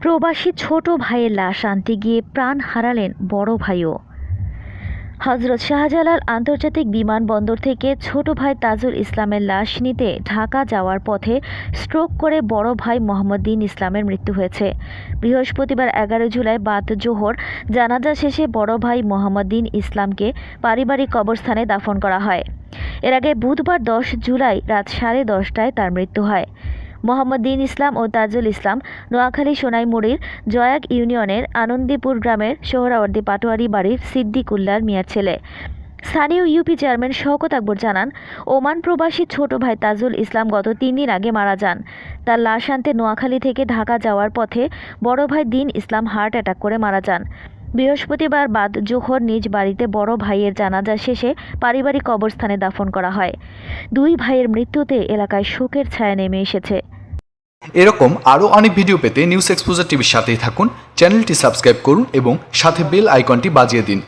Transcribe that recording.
প্রবাসী ছোট ভাইয়ের লাশ আনতে গিয়ে প্রাণ হারালেন বড় ভাইও। হজরত শাহজালাল আন্তর্জাতিক বিমানবন্দর থেকে ছোট ভাই তাজুল ইসলামের লাশ নিতে ঢাকা যাওয়ার পথে স্ট্রোক করে বড় ভাই মোহাম্মদ দিন ইসলামের মৃত্যু হয়েছে। বৃহস্পতিবার এগারো জুলাই বাদ জোহর জানাজা শেষে বড় ভাই মোহাম্মদ দিন ইসলামকে পারিবারিক কবরস্থানে দাফন করা হয়। এর আগে বুধবার দশ জুলাই রাত সাড়ে দশটায় তার মৃত্যু হয়। মোহাম্মদ দিন ইসলাম ও তাজুল ইসলাম নোয়াখালী সোনাইমুড়ির জয়াক ইউনিয়নের আনন্দীপুর গ্রামের সোহরাওয়ার্দী পাটোয়ারি বাড়ির সিদ্দিকুল্লার মিয়ার ছেলে। স্থানীয় ইউপি চেয়ারম্যান শওকত আকবর জানান, ওমান প্রবাসী ছোট ভাই তাজুল ইসলাম গত তিন দিন আগে মারা যান। তার লাশ আনতে নোয়াখালী থেকে ঢাকা যাওয়ার পথে বড় ভাই দিন ইসলাম হার্ট অ্যাটাক করে মারা যান। বৃহস্পতিবার বাদ জোহর নিজ বাড়িতে বড় ভাইয়ের জানাজা শেষে পারিবারিক কবরস্থানে দাফন করা হয়। দুই ভাইয়ের মৃত্যুতে এলাকায় শোকের ছায়া নেমে এসেছে। এরকম আরও অনেক ভিডিও পেতে নিউজ এক্সপোজার টিভির সাথেই থাকুন, চ্যানেলটি সাবস্ক্রাইব করুন এবং সাথে বেল আইকনটি বাজিয়ে দিন।